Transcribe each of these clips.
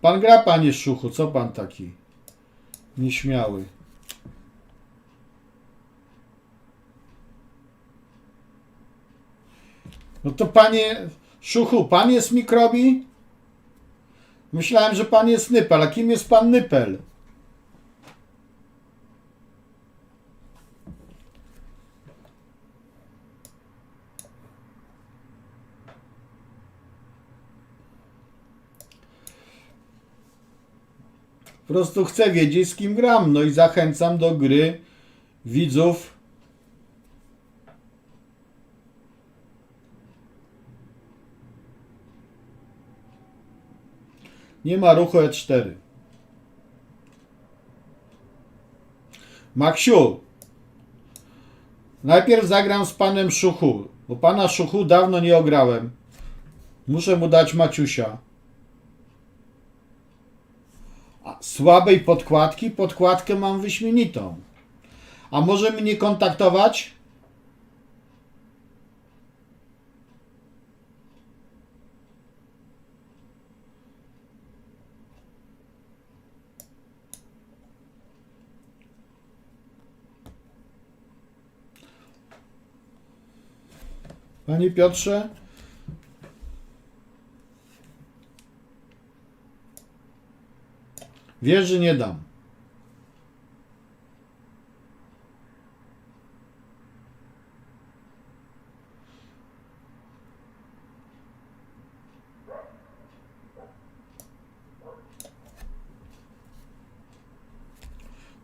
Pan gra, panie Szuchu, co pan taki nieśmiały? No to panie Szuchu, pan jest mikrobi? Myślałem, że pan jest Nypel. A kim jest pan Nypel? Po prostu chcę wiedzieć, z kim gram. No i zachęcam do gry widzów. Nie ma ruchu E E4. Maksiu, najpierw zagram z panem Szuchu, bo pana Szuchu dawno nie ograłem. Muszę mu dać Maciusia. A słabej podkładki? Podkładkę mam wyśmienitą. A może mnie kontaktować? Panie Piotrze? Wiesz, że nie dam.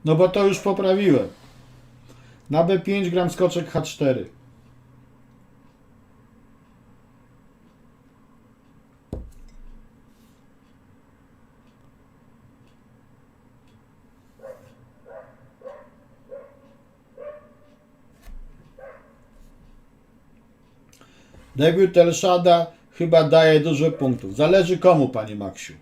No bo to już poprawiłem. Na B5 gram skoczek H4. Debiut Elszada chyba daje dużo punktów. Zależy komu, panie Maksiu.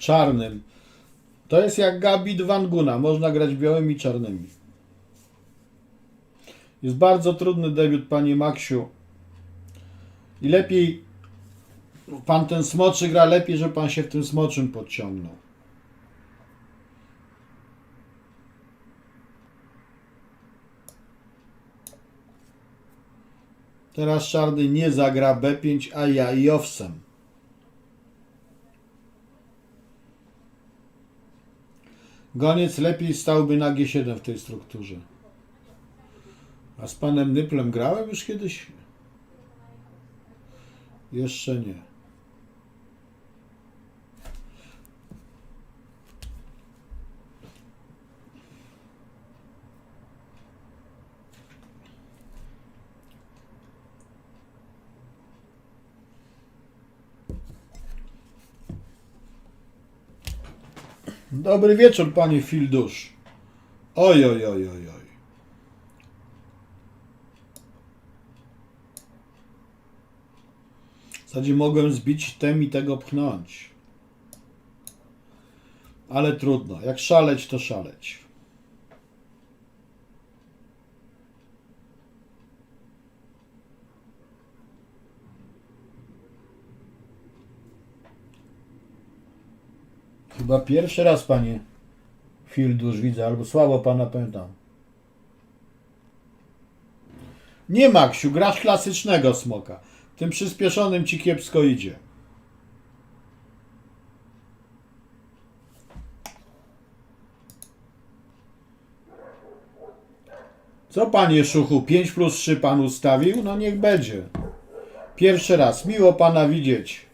Czarnym. To jest jak Gabit Wanguna. Można grać białymi i czarnymi. Jest bardzo trudny debiut, panie Maksiu. I lepiej pan ten smoczy gra lepiej, że pan się w tym smoczym podciągnął. Teraz czarny nie zagra B5, a ja i owsem. Goniec lepiej stałby na G7 w tej strukturze. A z panem Nyplem grałem już kiedyś? Jeszcze nie. Dobry wieczór, panie Fildusz. Oj, oj, oj, oj, oj. W zasadzie mogłem zbić tem i tego pchnąć. Ale trudno. Jak szaleć, to szaleć. Chyba pierwszy raz, panie Fildusz, widzę, albo słabo pana pamiętam. Nie, Maksiu, grasz klasycznego smoka. Tym przyspieszonym ci kiepsko idzie. Co panie Szuchu, 5 plus 3 pan ustawił? No niech będzie. Pierwszy raz, miło pana widzieć.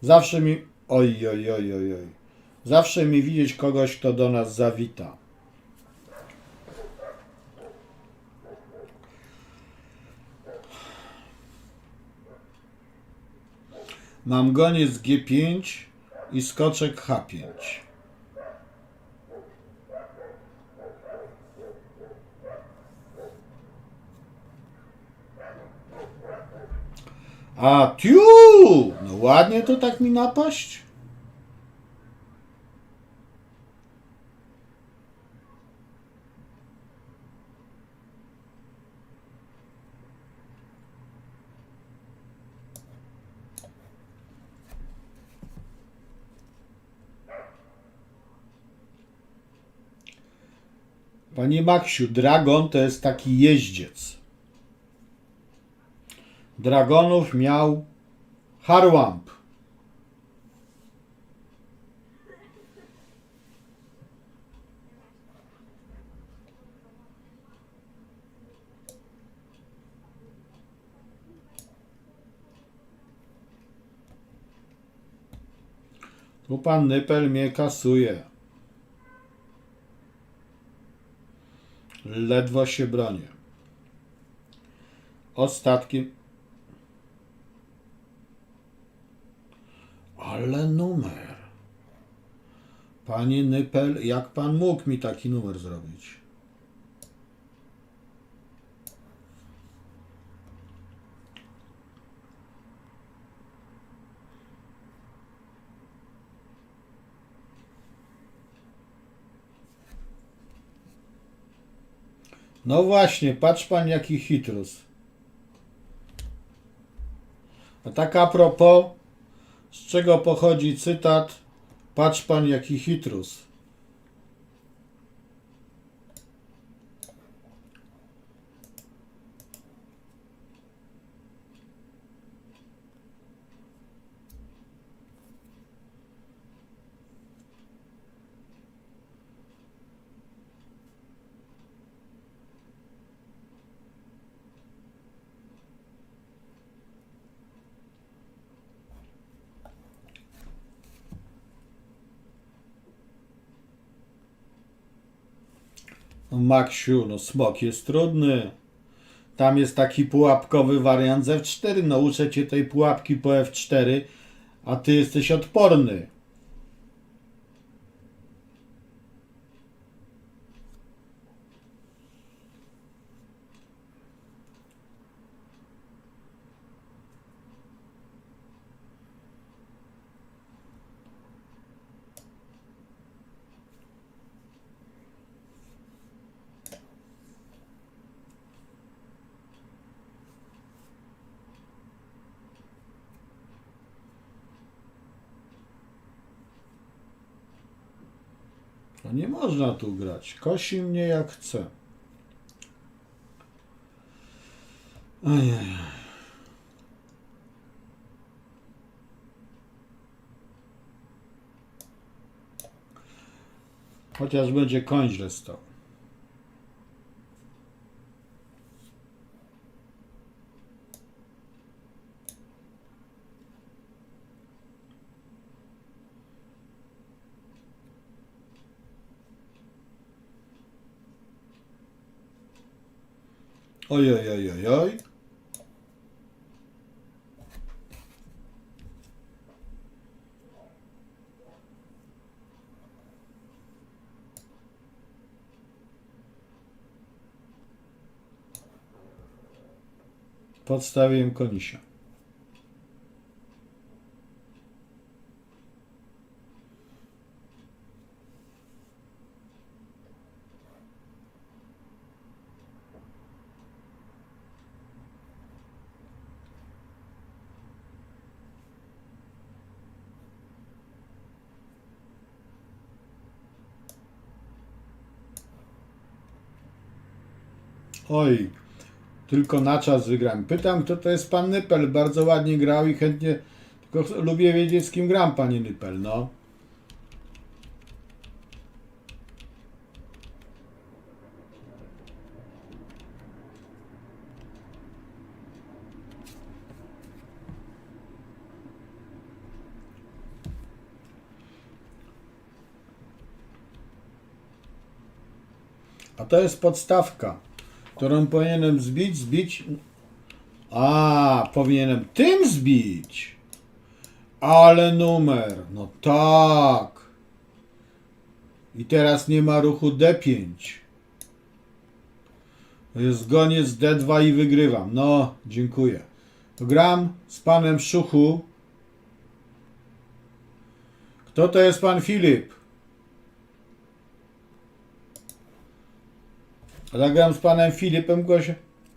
Zawsze mi... Oj, oj, oj, oj, oj. Zawsze mi widzieć kogoś, kto do nas zawita. Mam goniec G5 i skoczek H5. A, tiu! No ładnie to tak mi napaść. Panie Maksiu, dragon to jest taki jeździec. Dragonów miał Harłamp. Tu pan Nypel mnie kasuje. Ledwo się bronię. Ostatki. Ale numer. Panie Nypel, jak pan mógł mi taki numer zrobić? No właśnie, patrz pan jaki hitrus. A tak a propos, z czego pochodzi cytat Patrz pan jaki hitrus. Maksiu, no smok jest trudny. Tam jest taki pułapkowy wariant z F4. No uczę cię tej pułapki po F4, a ty jesteś odporny. No nie można tu grać. Kosi mnie jak chce. Ojej. Chociaż będzie koń źle stał. Oj, oj, oj, oj, oj. Podstawiłem konisia. Oj, tylko na czas wygram. Pytam, kto to jest pan Nypel. Bardzo ładnie grał i chętnie, tylko lubię wiedzieć, z kim gram, panie Nypel, no. A to jest podstawka, którą powinienem zbić, zbić. A, powinienem tym zbić. Ale numer. No tak. I teraz nie ma ruchu D5. To jest goniec D2 i wygrywam. No, dziękuję. To gram z panem Szuchu. Kto to jest pan Filip? Zagram z panem Filipem Gosia.